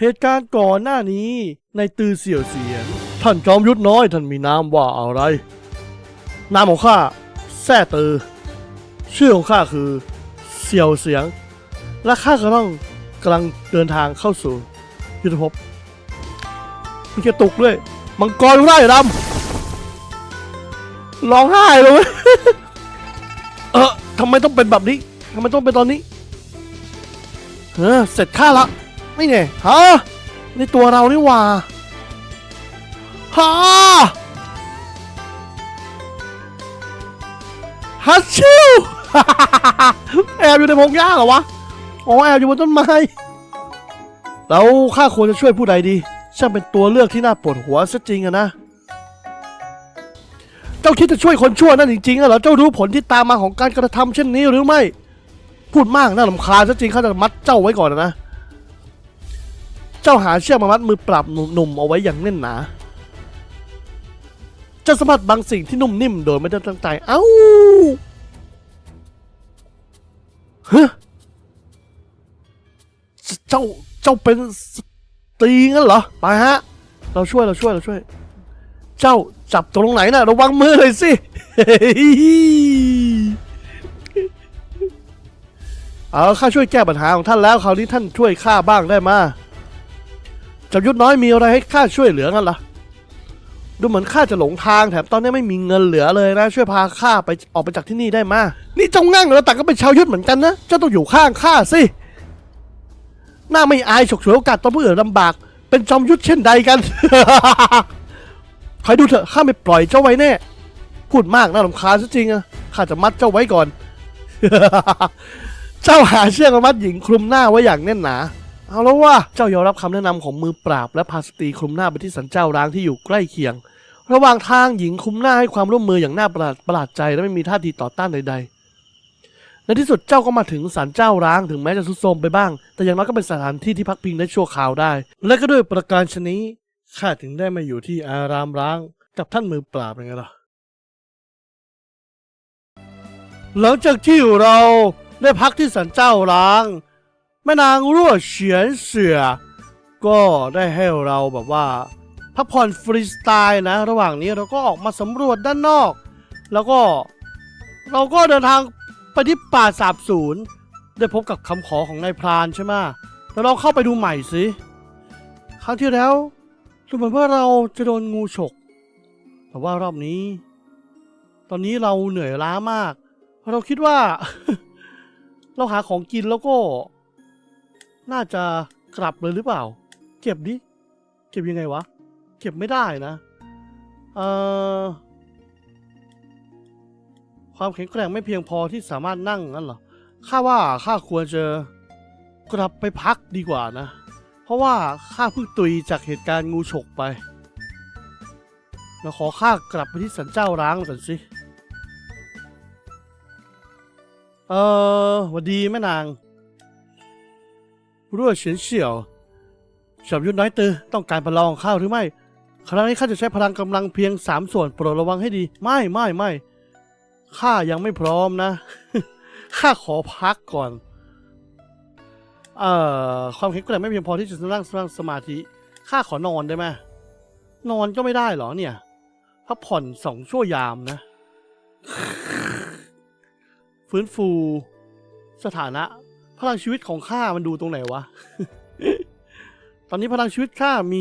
เหตุการณ์ก่อนหน้านี้ในตือเสี่ยวเสียน ท่านจอมยุทธน้อยท่านมีนามว่าอะไร นามของข้าแซ่ตือ ชื่อของข้าคือ เสี่ยวเสียง และข้าก็ต้องกำลังเดินทางเข้าสู่ยุทธภพมีกระตุกด้วย มังกรไร่ดำร้องไห้เลยเว้ยเออทำไมต้องเป็นแบบนี้ทำไมต้องเป็นตอนนี้เออเสร็จข้าละ ไม่ไงฮะในตัวเรานี่ว่าฮะฮัชชิวแอบอยู่ในพงหญ้าเหรอวะอ๋อแอบอยู่บนต้นไม้แล้วข้าควรจะช่วยผู้ใดดี ช่างเป็นตัวเลือกที่น่าปวดหัวซะจริงอะนะ เจ้าคิดจะช่วยคนชั่วนั่นจริงๆเหรอ เจ้ารู้ผลที่ตามมาของการกระทำเช่นนี้หรือไม่ พูดมากน่าลำคาญซะจริงข้าจะมัดเจ้าไว้ก่อนนะ เจ้าหาเชือกมามัดมือปรับหนุ่มๆเอาไว้อย่างแน่นหนาเจ้าสัมผัสบางสิ่งที่นุ่มนิ่มโดยไม่ได้ตั้งใจ เอ้าฮะเจ้า เจ้าเป็นตีงั้นเหรอ ไปฮะ เราช่วย เราช่วย เราช่วย เจ้าจับตรงไหนน่ะ ระวังมือเลยสิ เอาข้าช่วยแก้ปัญหาของท่านแล้ว คราวนี้ท่านช่วยข้าบ้างได้มา จำยุทธน้อยมีอะไรให้ข้าช่วยเหลือกันล่ะ ดูเหมือนข้าจะหลงทางแถมตอนนี้ไม่มีเงินเหลือเลยนะ ช่วยพาข้าไปออกไปจากที่นี่ได้มา นี่เจ้างั่งแล้วแต่ก็เป็นชาวยุทธเหมือนกันนะ เจ้าต้องอยู่ข้างข้าสิหน้าไม่อายฉกฉวยโอกาสตอนผู้อื่นลำบาก เป็นจอมยุทธเช่นใดกัน คอยดูเถอะข้าไม่ปล่อยเจ้าไว้แน่ พูดมากน่ารำคาญซะจริงอะข้าจะมัดเจ้าไว้ก่อน เจ้าหาเชือกมามัดหญิงคลุมหน้าไว้อย่างแน่นหนา เอาแล้วว่าเจ้ายอมรับคำแนะนำของมือปราบและพาสตีคลุมหน้าไปที่สันเจ้าร้างที่อยู่ใกล้เคียง ระหว่างทางหญิงคลุมหน้าให้ความร่วมมืออย่างน่าประหลาดประหลาดใจและไม่มีท่าทีต่อต้านใด ๆ ในที่สุดเจ้าก็มาถึงสันเจ้าร้างถึงแม้จะทรุดโทรมไปบ้าง แต่อย่างน้อยก็เป็นสถานที่ที่พักพิงได้ชั่วคราวได้ และก็ด้วยประการชนี้ข้าถึงได้มาอยู่ที่อารามร้างกับท่านมือปราบยังไงล่ะหลังจากที่เราได้พักที่สันเจ้าร้าง แม่นางรั่วเฉียนเสือ ก็ได้ให้เราแบบว่าพักผ่อนฟรีสไตล์นะ ระหว่างนี้เราก็ออกมาสำรวจด้านนอก แล้วก็เราก็เดินทางไปที่ป่าสาบศูนย์ได้พบกับคำขอของนายพรานใช่ไหมแล้วเราเข้าไปดูใหม่สิครั้งที่แล้วดูเหมือนว่าเราจะโดนงูฉก แต่ว่ารอบนี้ ตอนนี้เราเหนื่อยล้ามาก เราคิดว่า เราหาของกินแล้วก็ น่าจะกลับเลยหรือเปล่า เก็บดิ เก็บยังไงวะ เก็บไม่ได้นะ เอ่อ ความแข็งแกร่งไม่เพียงพอที่สามารถนั่งนั่นเหรอ ข้าว่าข้าควรจะกลับไปพักดีกว่านะ เพราะว่าข้าเพิ่งตุยจากเหตุการณ์งูฉกไป เราขอข้ากลับไปที่สันเจ้าร้างก่อนสิ เออหวัสดีแม่นาง รั่วเฉียนเฉียวฉบยุทธน้อยตือต้องการพลังของข้าหรือไม่ ครั้งนี้ข้าจะใช้พลังกำลังเพียงสามส่วนโปรดระวังให้ดี ไม่ไม่ไม่ข้ายังไม่พร้อมนะข้าขอพักก่อน เอ่อความแข็งแกร่งไม่เพียงพอที่จะนั่งนั่งสมาธิข้าขอนอนได้ไหมนอนก็ไม่ได้หรอเนี่ยพักผ่อนสองชั่วยามนะ ฟื้นฟู สถานะ พลังชีวิตของข้ามันดูตรงไหนวะ ตอนนี้พลังชีวิตข้ามี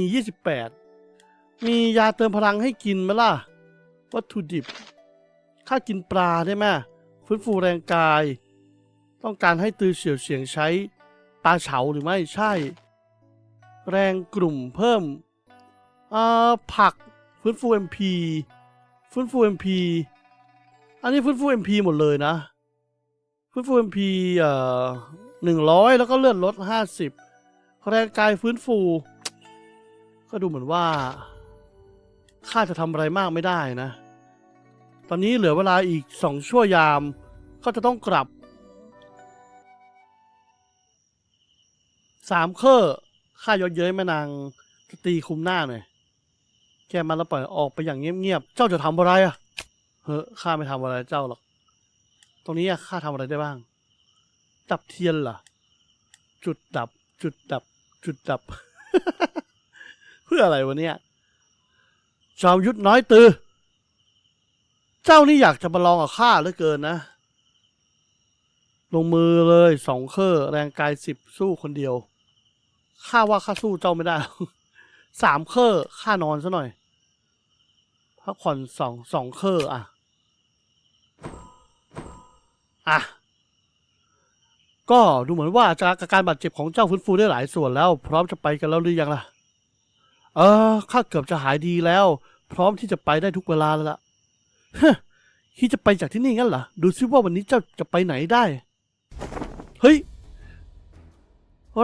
28มียาเติมพลังให้กินไหมล่ะ วัตถุดิบ ข้ากินปลาได้ไหมฟื้นฟูแรงกาย ต้องการให้ตือเฉียวเฉียงใช้ปลาเฉาหรือไม่ใช่ แรงกลุ่มเพิ่มอ่าผักฟื้นฟู MP ฟื้นฟู MP อันนี้ฟื้นฟู MP หมดเลยนะฟื้นฟู MP เอ่อ หนึ่งร้อยแล้วก็เลื่อนลดห้าสิบแรงกายฟื้นฟู ก็ดูเหมือนว่าข้าจะทำอะไรมากไม่ได้นะ ตอนนี้เหลือเวลาอีกสองชั่วยาม ก็จะต้องกลับสามเคอร์ข้ายอดเย้ยแม่นางจะตีคุมหน้าหน่อยแกมันแล้วปล่อยออกไปอย่างเงียบๆ เจ้าจะทำอะไรอะเฮ้อข้าไม่ทำอะไรเจ้าหรอก ตรงนี้ข้าทำอะไรได้บ้าง ดับเทียนเหรอ จุดดับ จุดดับ จุดดับ เพื่ออะไรวะเนี่ยจอมยุทธน้อยตือ เจ้านี่อยากจะมาลองกับข้าเหลือเกินนะ ลงมือเลยสองเคอแรงกายสิบสู้คนเดียวข้าว่าข้าสู้เจ้าไม่ได้ สามเคอข้านอนซะหน่อยพักผ่อนสองสองเคออะ อะ ก็ดูเหมือนว่าจากอาการบาดเจ็บของเจ้าฟื้นฟูได้หลายส่วนแล้ว พร้อมจะไปกันแล้วหรือยังล่ะ เออข้าเกือบจะหายดีแล้ว พร้อมที่จะไปได้ทุกเวลาแล้วล่ะฮะคิดจะไปจากที่นี่งั้นเหรอดูซิว่าวันนี้เจ้าจะไปไหนได้ เฮ้ย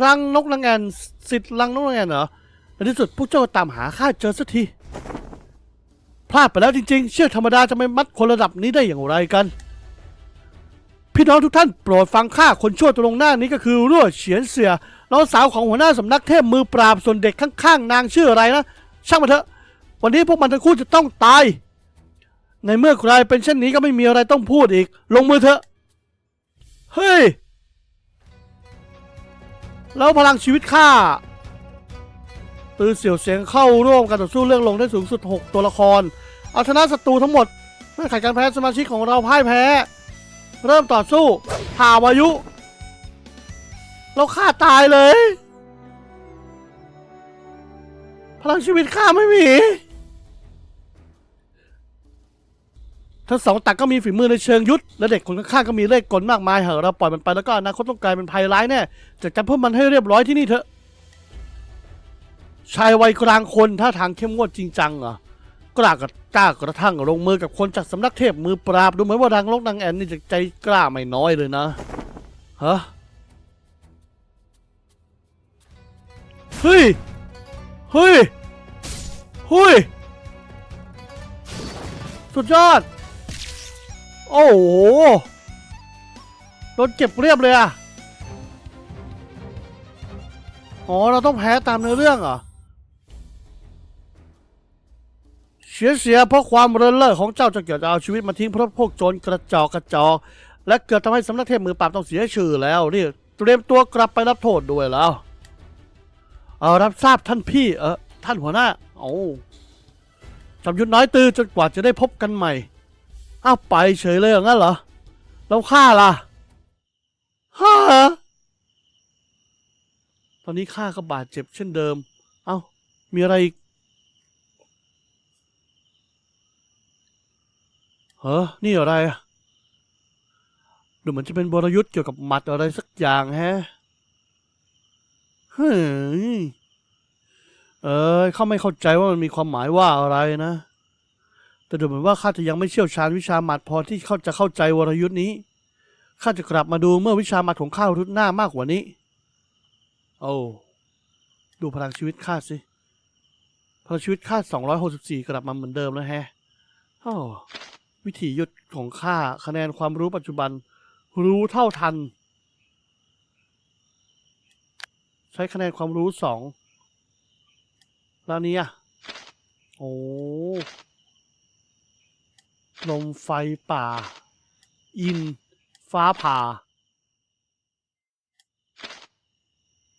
รังนกนางแอ่นสิทธิ์รังนกนางแอ่นเหรอในที่สุดพวกเจ้าตามหาข้าเจอสักทีพลาดไปแล้วจริง ๆ เชือกธรรมดาจะไม่มัดคนระดับนี้ได้อย่างไรกัน พี่น้องทุกท่านโปรดฟังข้าคนชั่วตัวลงหน้านี้ก็คือรั่วเฉียนเสือน้องสาวของหัวหน้าสำนักเทพมือปราบส่วนเด็กข้างๆ นางชื่ออะไรนะช่างมันเถอะ วันนี้พวกมันทั้งคู่จะต้องตาย ในเมื่อใครเป็นเช่นนี้ก็ไม่มีอะไรต้องพูดอีก ลงมือเถอะ เฮ้ย แล้วพลังชีวิตข้าตือเสี่ยวเสียงเข้าร่วมการต่อสู้เรื่องลงได้สูงสุด 6 ตัวละคร เอาชนะศัตรูทั้งหมดเมื่อขัดการแพ้สมาชิกของเราพ่ายแพ้ เริ่มต่อสู้ผ่าวายุ เราฆ่าตายเลย พลังชีวิตข้าไม่มีทั้งสองตักก็มีฝีมือในเชิงยุทธและเด็กคนข้างๆก็มีเล่ห์กลมากมายเหากเราปล่อยมันไปแล้วก็อนาคตต้องกลายเป็นภัยร้ายแน่จัดการพวกมันให้เรียบร้อยที่นี่เถอะชายวัยกลางคนท่าทางเข้มงวดจริงจังเหรอ กล้ากระกล้ากระทั่งลงมือกับคนจากสำนักเทพมือปราบดูเหมือนว่าดังลกดังแอนนี่จะใจกล้าไม่น้อยเลยนะฮะเฮ้ยเฮ้ยเฮ้ยสุดยอด โอ้โหโดนเก็บเรียบเลยอะอ๋อ เราต้องแพ้ตามเนื้อเรื่องเหรอ สียเสียเพราะความเรินเล่อของเจ้าจะเกี่ยวจะเอาชีวิตมาทิ้งเพราะพวกโจรกระจอกกระจอกและเกิดทำให้สำนักเทพมือปราบต้องเสียชื่อแล้วนี่เตรียมตัวกลับไปรับโทษด้วยแล้ว เอารับทราบท่านพี่เออท่านหัวหน้าโอ้จำยุทธน้อยตือจนกว่าจะได้พบกันใหม่อ้าวไปเฉยเลยงั้นเหรอแล้วข้าล่ะฮ่าตอนนี้ข้าก็บาดเจ็บเช่นเดิม เอ้ามีอะไรอีก เฮ้อนี่อะไรอะดูเหมือนจะเป็นบรยุทธ์เกี่ยวกับหมัดอะไรสักอย่างแฮะเฮ้ยเอ้ยเขาไม่เข้าใจว่ามันมีความหมายว่าอะไรนะ แต่ดูเหมือนว่าข้าจะยังไม่เชี่ยวชาญวิชาหมัดพอที่เขาจะเข้าใจวรยุทธ์นี้ข้าจะกลับมาดูเมื่อวิชาหมัดของข้ารุดหน้ามากกว่านี้ โอ้ดูพลังชีวิตข้าสิพลังชีวิตข้า264กลับมาเหมือนเดิมแล้วแฮะโอ้ วิถียุทธของข้าคะแนนความรู้ปัจจุบัน รู้เท่าทัน ใช้คะแนนความรู้สองแล้วอันนี้อะโอ้ลมไฟป่า อิน ฟ้าผ่า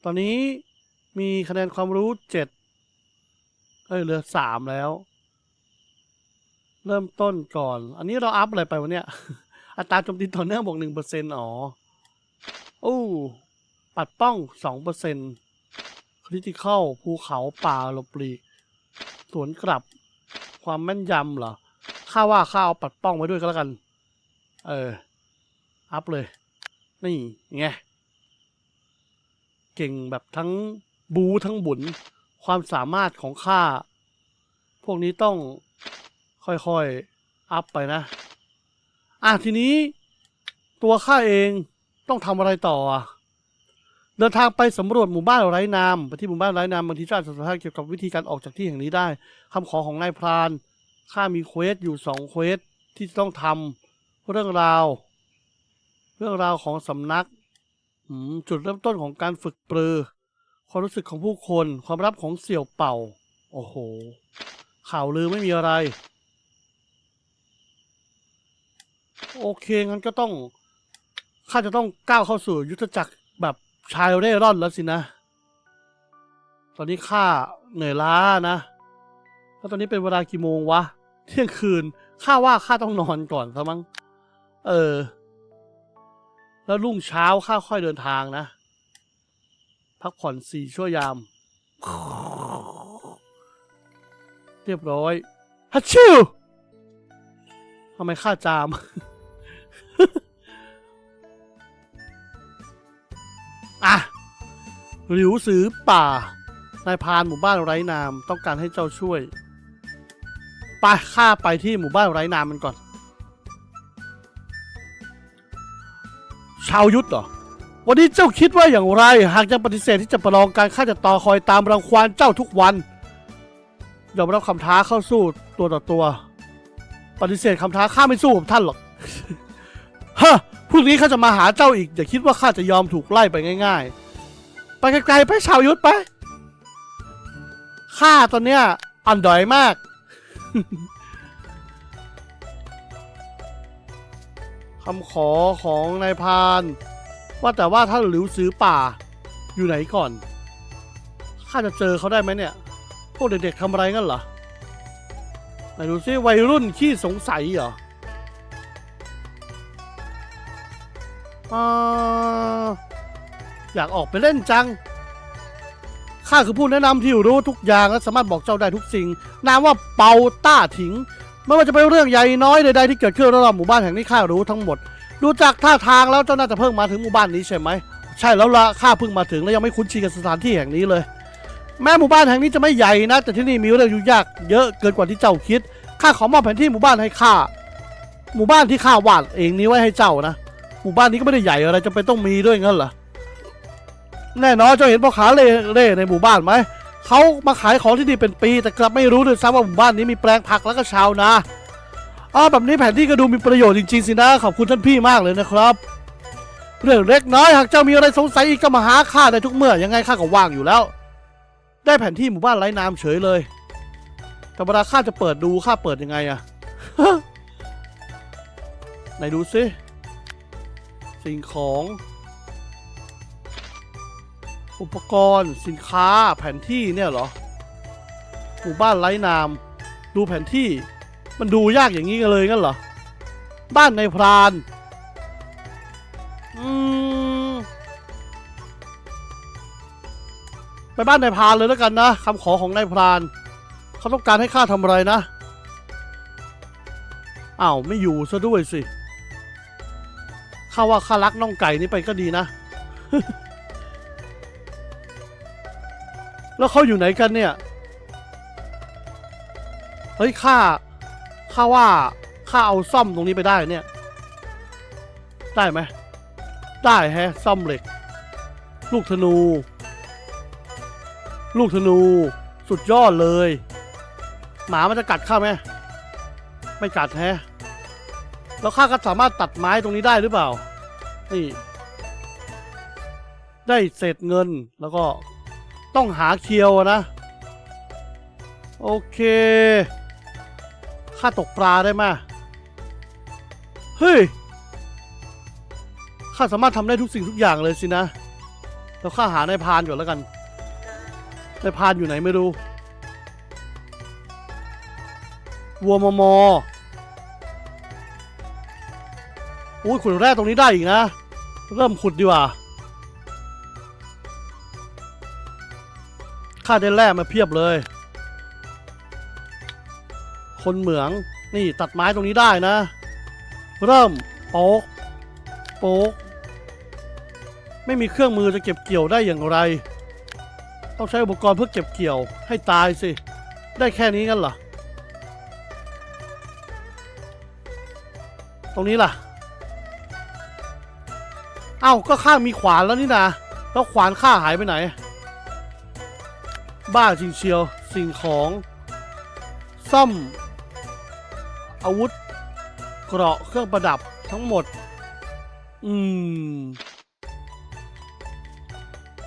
ตอนนี้มีคะแนนความรู้เจ็ดเอ้ยเหลือสามแล้ว เริ่มต้นก่อน อันนี้เราอัพอะไรไปวะเนี่ย อัตราโจมตีต่อเนื่องบวกหนึ่งเปอร์เซ็นต์อ๋อโอ้ปัดป้องสองเปอร์เซ็นต์คริติคอลภูเขาป่าหลบหลีกสวนกลับ ความแม่นยำเหรอข้าว่าข้าเอาปัดป้องไว้ด้วยก็แล้วกัน เออ อัพเลย นี่ไง เก่งแบบทั้งบูทั้งบุญ ความสามารถของข้า พวกนี้ต้อง ค่อยๆ อัพไปนะ อะทีนี้ตัวข้าเองต้องทำอะไรต่อเดินทางไปสำรวจหมู่บ้านไร้นามไปที่หมู่บ้านไร้นามบางทีจ้าอาจจะสัมภาษณ์เกี่ยวกับวิธีการออกจากที่แห่งนี้ได้คำขอของนายพรานข้ามีเควสอยู่สองเควสที่ต้องทำเรื่องราว เรื่องราวของสำนักจุดเริ่มต้นของการฝึกปรือ ความรู้สึกของผู้คน ความลับของเสี่ยวเป่า โอ้โห ข่าวลือไม่มีอะไร โอเคงั้นก็ต้องข้าจะต้องก้าวเข้าสู่ยุทธจักรแบบชายเร่ร่อนแล้วสินะ ตอนนี้ข้าเหนื่อยล้านะแล้วตอนนี้เป็นเวลากี่โมงวะ เที่ยงคืนข้าว่าข้าต้องนอนก่อนซะมั้ง เออ แล้วรุ่งเช้าข้าค่อยเดินทางนะ พักผ่อนสี่ชั่วยาม เรียบร้อยฮัชชิวทำไมข้าจาม อะหลิวสือป่า นายพานหมู่บ้านไร้นาม ต้องการให้เจ้าช่วยไปข้าไปที่หมู่บ้านไร้นามมันก่อน ชาวยุทธเหรอ วันนี้เจ้าคิดว่าอย่างไร หากยังปฏิเสธที่จะประลองการข้าจะต่อคอยตามรังควานเจ้าทุกวัน ยอมรับคำท้าเข้าสู้ตัวต่อตัว ปฏิเสธคำท้าข้าไม่สู้กับท่านหรอก ฮะพรุ่งนี้ข้าจะมาหาเจ้าอีก อย่าคิดว่าข้าจะยอมถูกไล่ไปง่าย ๆ ไปไกลๆไปชาวยุทธไป ข้าตอนเนี้ยอ่อนดอยมาก คำขอของนายพาน ว่าแต่ว่าถ้านหลิวซื้อป่า อยู่ไหนก่อน ข้าจะเจอเขาได้ไหมเนี่ย พวกเด็กๆทำอะไรงั้นเหรอไหนดูซิวัยรุ่นขี้สงสัยเหรอ ออยากออกไปเล่นจัง ข้าคือผู้แนะนำที่รู้ทุกอย่างและสามารถบอกเจ้าได้ทุกสิ่ง นามว่าเปาต้าถิง ไม่ว่าจะเป็นเรื่องใหญ่น้อยใดๆที่เกิดขึ้นรอบๆหมู่บ้านแห่งนี้ข้ารู้ทั้งหมด ดูจากท่าทางแล้วเจ้าน่าจะเพิ่งมาถึงหมู่บ้านนี้ใช่ไหม ใช่แล้วละข้าเพิ่งมาถึงและยังไม่คุ้นชินกับสถานที่แห่งนี้เลย แม้หมู่บ้านแห่งนี้จะไม่ใหญ่นะ แต่ที่นี่มีเรื่องยุ่งยากเยอะเกินกว่าที่เจ้าคิด ข้าขอมอบแผนที่หมู่บ้านให้ข้า หมู่บ้านที่ข้าวาดเองนี้ไว้ให้เจ้านะ หมู่บ้านนี้ก็ไม่ได้ใหญ่อะไรจะเป็นต้องมีด้วยงั้นเหรอแน่นอนเจ้าเห็นพ่อค้าเล่เล่ในหมู่บ้านไหมเขามาขายของที่นี่เป็นปี แต่กลับไม่รู้ด้วยซ้ำว่าหมู่บ้านนี้มีแปลงผักแล้วก็ชาวนาอ๋อแบบนี้แผนที่ก็ดูมีประโยชน์จริงๆสินะขอบคุณท่านพี่มากเลยนะครับ เรื่องเล็กน้อยหากเจ้ามีอะไรสงสัยอีกก็มาหาข้าได้ทุกเมื่อยังไงข้าก็ว่างอยู่แล้ว ได้แผนที่หมู่บ้านไร้น้ำเฉยเลยแต่เวลาข้าจะเปิดดูข้าเปิดยังไงอะไหนดูซิ สิ่งของ อุปกรณ์สินค้าแผนที่เนี่ยเหรอหมู่บ้านไร้นาม ดูแผนที่ มันดูยากอย่างนี้กันเลยงั้นเหรอ บ้านในพรานอืมไปบ้านนายพรานเลยแล้วกันนะคำขอของนายพราน เขาต้องการให้ข้าทำอะไรนะอ้าวไม่อยู่ซะด้วยสิ ข้าว่าข้ารักน้องไก่นี่ไปก็ดีนะ แล้วเขาอยู่ไหนกันเนี่ย เฮ้ยข้าข้าว่าข้าเอาซ่อมตรงนี้ไปได้เนี่ย ได้ไหม ได้แฮะซ่อมเหล็ก ลูกธนู ลูกธนู สุดยอดเลย หมามันจะกัดข้าไหม ไม่กัดแฮะ แล้วข้าก็สามารถตัดไม้ตรงนี้ได้หรือเปล่า นี่ ได้เศษเงินแล้วก็ต้องหาเคียวนะ โอเคข้าตกปลาได้มาเฮ้ยข้าสามารถทำได้ทุกสิ่งทุกอย่างเลยสินะแล้วข้าหานายพานก่อนแล้วกันนายพานอยู่ไหนไม่รู้วัวมอมอ อุ้ยขุดแร่ตรงนี้ได้อีกนะ เริ่มขุดดีกว่าข้าได้แร่มาเพียบเลย คนเหมืองนี่ตัดไม้ตรงนี้ได้นะ เริ่มโป๊กโป๊กไม่มีเครื่องมือจะเก็บเกี่ยวได้อย่างไร ต้องใช้อุปกรณ์เพื่อเก็บเกี่ยวให้ตายสิ ได้แค่นี้งั้นเหรอ ตรงนี้ล่ะ เอ้าก็ข้ามีขวานแล้วนี่นะแล้วขวานข้าหายไปไหน บ้าจริงเชียวสิ่งของซ่อม อาวุธ เกราะเครื่องประดับทั้งหมด อืม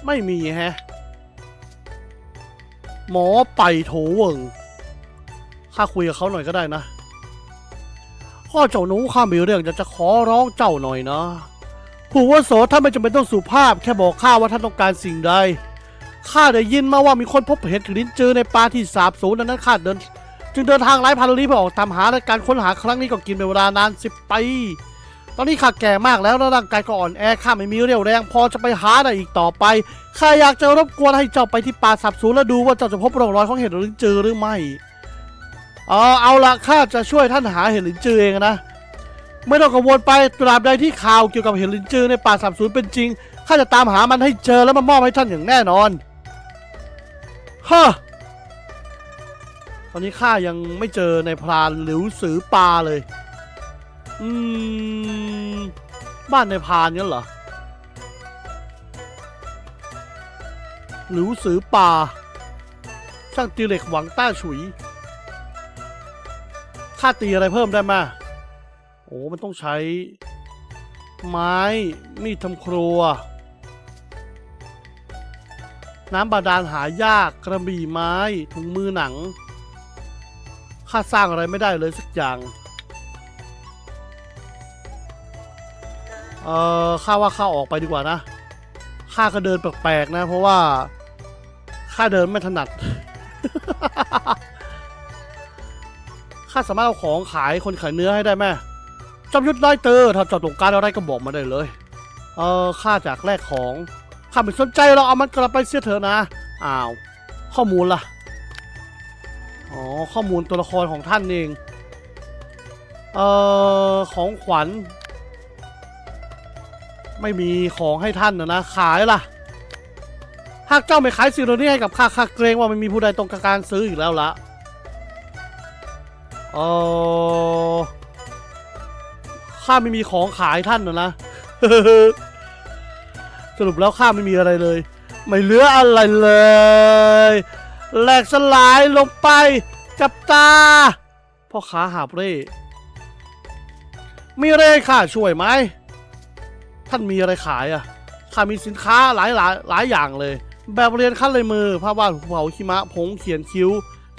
ไม่มีแฮะ หมอไปโถเวิงข้าคุยกับเขาหน่อยก็ได้นะข้อเจ้าหนูข้ามีเรื่องอยากจะขอร้องเจ้าหน่อยนะ ผู้อาวุโสท่านไม่จำเป็นต้องสุภาพ แค่บอกข้าว่าท่านต้องการสิ่งใดข้าได้ยินมาว่ามีคนพบเห็นถึงลิ้นจือในป่าที่สาบสูญดังนั้นข้าเดิน จึงเดินทางไร้พันลี้เพื่อออกตามหาและการค้นหาครั้งนี้ก็กินเป็นเวลานานสิบปีตอนนี้ข้าแก่มากแล้วและร่างกายก็อ่อนแอข้าไม่มีเรี่ยวแรงพอจะไปหาได้อีกต่อไปข้าอยากจะรบกวนให้เจ้าไปที่ป่าสับสูญและดูว่าเจ้าจะพบร่องรอยของเห็ดลิ้นจือหรือไม่เออเอาละข้าจะช่วยท่านหาเห็ดลิ้นจือเองนะ ไม่ต้องกังวลไปตราบใดที่ข่าวเกี่ยวกับเห็ดลินจือในป่าสับสูญเป็นจริงข้าจะตามหามันให้เจอแล้วมามอบให้ท่านอย่างแน่นอนฮะตอนนี้ข้ายังไม่เจอในพรานหรือสือปลาเลย อืม บ้านในพรานงั้นเหรอหรือสือป่า ช่างตีเหล็กหวังต้าฉุย ค่าตีอะไรเพิ่มได้มา โอ้มันต้องใช้ ไม้มีดทำครัว น้ำบาดาลหายากกระบี่ไม้ถุงมือหนังค่าสร้างอะไรไม่ได้เลยสักอย่าง เออข้าว่าข้าออกไปดีกว่านะข้าก็เดินแปลกๆนะ เพราะว่าข้าเดินไม่ถนัดข้าสามารถเอาของขายคนขายเนื้อให้ได้ไหม จอมยุทธน้อยเตอร์ถ้าเจอดตรงการอะไรก็บอกมาได้เลย เออข้าจากแลกของข้าไม่สนใจเราเอามันกลับไปเสียเถอะนะ อ้าว ข้อมูลล่ะ อ๋อ ข้อมูลตัวละครของท่านเอง เอ่อ ของขวัญ ไม่มีของให้ท่านนะนะ ขายล่ะ หากเจ้าไม่ขายสิ่งเหล่านี้ให้กับข้าข้าเกรงว่าไม่มีผู้ใดต้องการซื้ออีกแล้วละเออ ข้าไม่มีของขายท่านนะนะสรุปแล้วข้าไม่มีอะไรเลย ไม่เหลืออะไรเลยแหลกสลายลงไปกับตาพ่อค้าหาบเร่มีอะไรข้าช่วยไหมท่านมีอะไรขายอะข้ามีสินค้าหลายหลายหลายอย่างเลย แบบเรียนขั้นเลยมือภาพวาดภูเขาหิมะผงเขียนคิ้ว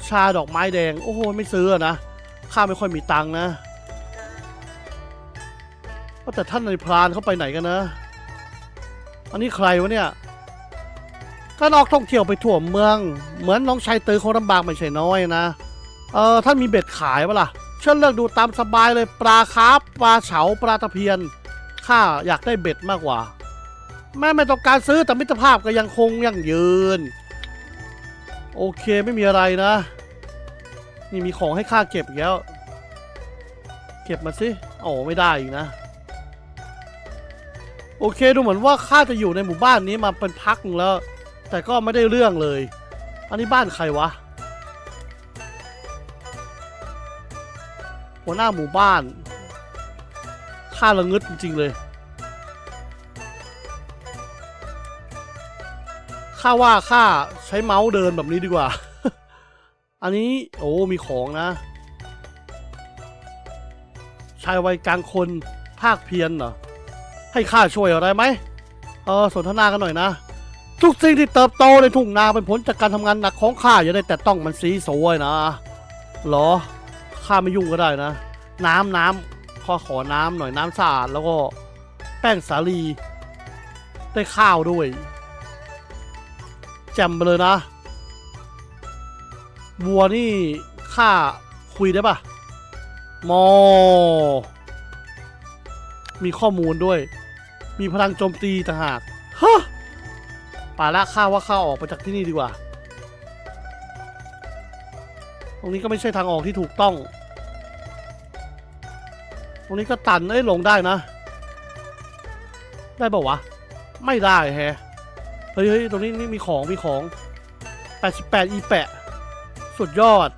ชาดอกไม้แดง โอ้โหไม่ซื้อนะข้าไม่ค่อยมีตังค์นะ ว่าแต่ท่านในพรานเขาไปไหนกันนะ อันนี้ใครวะเนี่ยท่านออกท่องเที่ยวไปทั่วเมือง เหมือนน้องชายเตยเขาลำบากไม่ใช่น้อยนะ เออท่านมีเบ็ดขายปะล่ะเชิญเลือกดูตามสบายเลยปลาคาร์ฟปลาเฉาปลาตะเพียนข้าอยากได้เบ็ดมากกว่า แม่ไม่ต้องการซื้อแต่มิตรภาพก็ยังคงยั่งยืน โอเคไม่มีอะไรนะ นี่มีของให้ข้าเก็บอีกแล้ว เก็บมาสิโอ้ไม่ได้อีกนะ โอเคดูเหมือนว่าข้าจะอยู่ในหมู่บ้านนี้มาเป็นพักหนึงแล้ว แต่ก็ไม่ได้เรื่องเลย อันนี้บ้านใครวะ หัวหน้าหมู่บ้านข้าระงึดจริงๆเลยข้าว่าข้าใช้เมาส์เดินแบบนี้ดีกว่า อันนี้โอ้มีของนะ ชายวัยกลางคนภาคเพียรเหรอ ให้ข้าช่วยอะไรไหมเออสนทนากันหน่อยนะ ทุกสิ่งที่เติบโตในทุ่งนาเป็นผลจากการทำงานหนักของข้าอย่าได้แต่ต้องมันสีสวยนะหรอข้าไม่ยุ่งก็ได้นะ น้ำน้ำขอขอน้ำหน่อยน้ำสะอาดแล้วก็แป้งสาลี ได้ข้าวด้วยแจ่มไปเลยนะวัวนี่ข้าคุยได้ปะมอ มีข้อมูลด้วย มีพลังโจมตีต่างหากฮะป่าละข้าว่าข้าออกไปจากที่นี่ดีกว่า ตรงนี้ก็ไม่ใช่ทางออกที่ถูกต้อง ตรงนี้ก็ตันเอ้ยลงได้นะ ได้ป่าวะ ไม่ได้แฮะเฮ้ยเฮ้ยตรงนี้นี่มีของมีของ 88 อีแปะ สุดยอด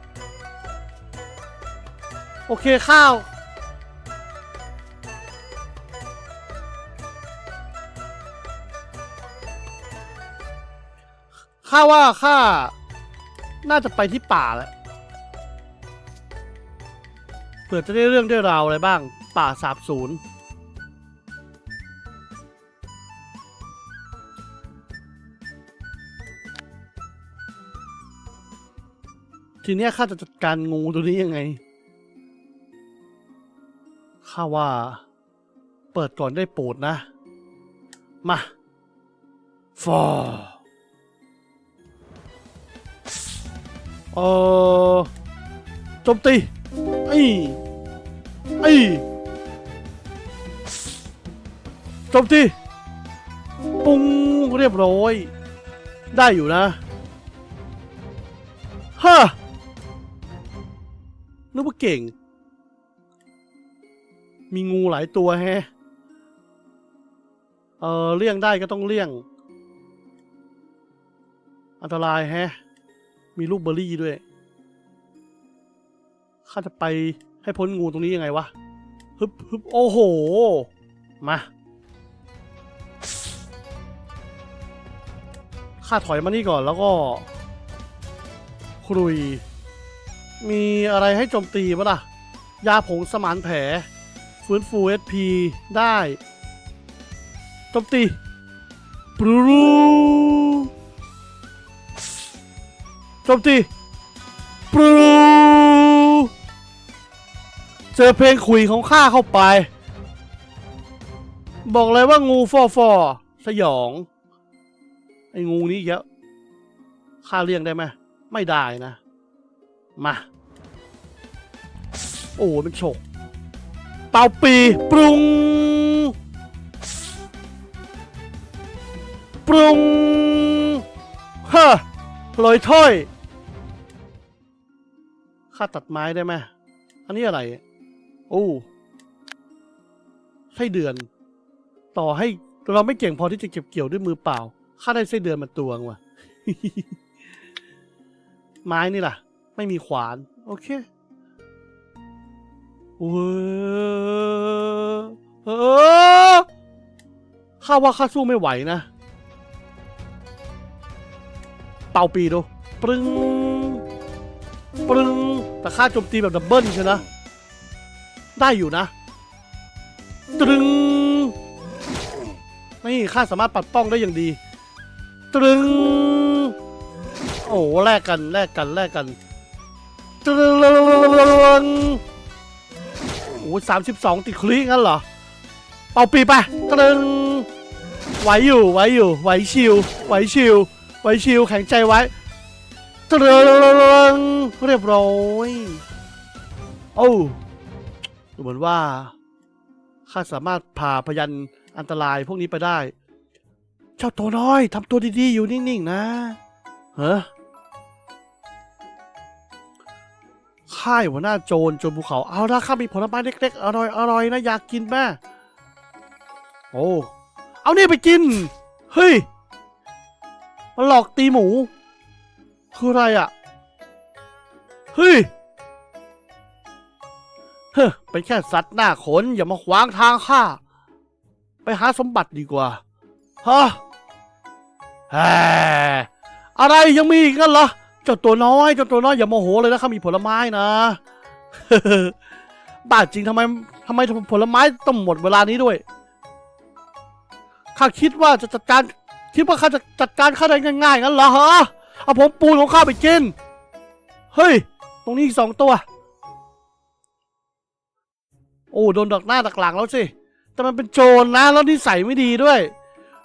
โอเคข้าว ข้าว่าข้าน่าจะไปที่ป่าแหละเผื่อจะได้เรื่องได้ราวอะไรบ้าง ป่าสาบศูนย์ทีเนี้ยข้าจะจัดการงูตัวนี้ยังไง ข้าว่าเปิดก่อนได้โปรดนะ มาฟอ เออโจมตีไอ้ไอ้โจมตีปุ้งเรียบร้อย ได้อยู่นะฮะนึกว่าเก่ง มีงูหลายตัวแฮะเออเลี่ยงได้ก็ต้องเลี่ยง อันตรายแฮะ มีลูกเบอร์รี่ด้วย ข้าจะไปให้พ้นงูตรงนี้ยังไงวะ ฮึบฮึบโอ้โห มา ข้าถอยมานี่ก่อนแล้วก็ ครุย มีอะไรให้โจมตีปะล่ะ ยาผงสมานแผล ฟื้นฟู SP ได้ โจมตี ปรู จมตีปรูเจอเพลงขุยของข้าเข้าไป บอกเลยว่างูฟอฟอสยอง ไอ้งูนี้อีกแล้วข้าเลี้ยงได้ไหมไม่ได้นะ มา โอ้มันฉกเป่าปีปรุง ปรุงฮะลอยถ้อย ข้าตัดไม้ได้ไหมอันนี้อะไร โอ้ไส้เดือน ต่อให้เราไม่เก่งพอที่จะเก็บเกี่ยวด้วยมือเปล่าข้าได้ไส้เดือนมาตวงว่ะ ไม้นี่ล่ะ ไม่มีขวาน โอเคเว้อเออข้าว่าข้าสู้ไม่ไหวนะ เป่าปีดูปรึงปรึง แต่ข้าโจมตีแบบดับเบิลใช่นะ ได้อยู่นะตรึงนี่ข้าสามารถปัดป้องได้อย่างดี ตรึง โอ้แลกกันแลกกันแลกกัน ตรึงโอ้สามสิบสองติดคลิกงั้นเหรอ เป่าปีไป ตรึง ไหวอยู่ไหวอยู่ไหวชิวไหวชิวไหวชิวแข็งใจไว้ ตรึงเรียบร้อยโอ้ดูเหมือนว่าข้าสามารถผ่าพยันอันตรายพวกนี้ไปได้ เจ้าตัวน้อยทำตัวดีๆ อยู่นิ่งๆ นะเฮ้อค่ายหัวหน้าโจรโจรภูเขาเอาละครับมีผลไม้เล็กๆ อร่อยอร่อยนะ อยากกินแม่โอ้ เอานี่ไปกิน เฮ้ยมันหลอกตีหมู คืออะไรอะ เฮ้ย เฮ้เป็นแค่สัตว์หน้าขน อย่ามาขวางทางข้า ไปหาสมบัติดีกว่า ฮะแหมอะไรยังมีอีกงั้นเหรอเจ้าตัวน้อยเจ้าตัวน้อยอย่าโมโหเลยนะข้ามีผลไม้นะบ้าจริงทำไมทำไมผลไม้ต้องหมดเวลานี้ด้วยข้าคิดว่าจะจัดการคิดว่าข้าจะจัดการข้าได้ง่ายๆงั้นเหรอฮะ เอาผมปูนของข้าไปกิน เฮ้ย ตรงนี้อีกสองตัว โอ้โดนดักหน้าดักหลังแล้วสิ แต่มันเป็นโจรนะ แล้วนิสัยไม่ดีด้วย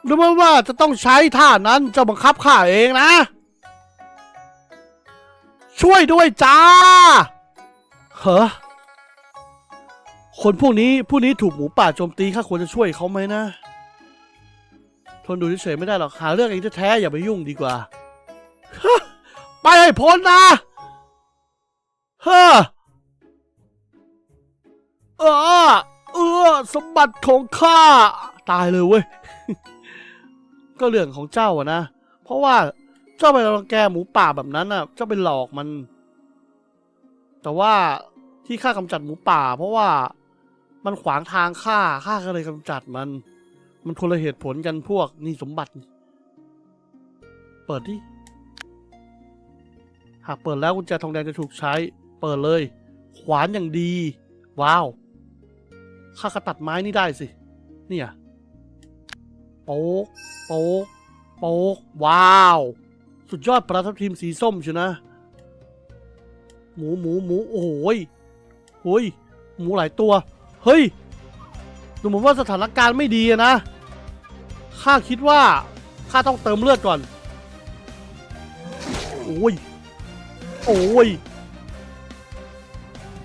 รู้ไหมว่าจะต้องใช้ท่านั้นจะบังคับข้าเองนะ ช่วยด้วยจ้า เหรอคนพวกนี้ผู้นี้ถูกหมูป่าโจมตีข้าควรจะช่วยเขาไหมนะ ทนดูเฉยไม่ได้หรอก หาเรื่องเองแท้ๆอย่าไปยุ่งดีกว่า ไปให้พ้นนะเฮ้อเออเออสมบัติของข้า ตายเลยเว้ย ก็เรื่องของเจ้าอะนะ เพราะว่าเจ้าไปรังแกหมูป่าแบบนั้นน่ะ เจ้าไปหลอกมัน แต่ว่าที่ข้ากำจัดหมูป่า เพราะว่ามันขวางทางข้าข้าก็เลยกำจัดมัน มันคนละเหตุผลกันพวกนี่สมบัติ เปิดดิ หากเปิดแล้วกุญแจทองแดงจะถูกใช้ เปิดเลย ขวานอย่างดี ว้าวข้าก็ตัดไม้นี่ได้สิ เนี่ยโป๊กโป๊กโป๊กว้าว สุดยอดปลาทับทิมสีส้มเชียวนะ หมูหมูหมูโอ้โหยโอ้ยหมูหลายตัว เฮ้ย ดูเหมือนว่าสถานการณ์ไม่ดีนะ ข้าคิดว่า ข้าต้องเติมเลือดก่อน โอ้ย โอ้ย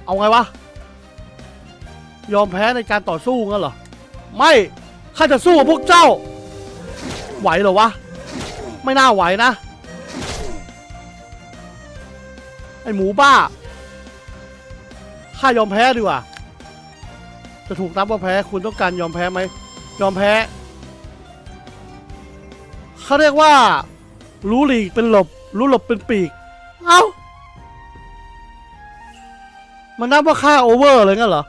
เอาไงวะ ยอมแพ้ในการต่อสู้งั้นเหรอ ไม่ ข้าจะสู้กับพวกเจ้า ไหวเหรอวะ ไม่น่าไหวนะ ไอหมูบ้า ข้ายอมแพ้ดีกว่า จะถูกนับว่าแพ้ คุณต้องการยอมแพ้ไหม ยอมแพ้เขาเรียกว่า รู้หลีกเป็นหลบ รู้หลบเป็นปีก เอ้า มันนับว่าค่าโอเวอร์เลยงั้นเหรอ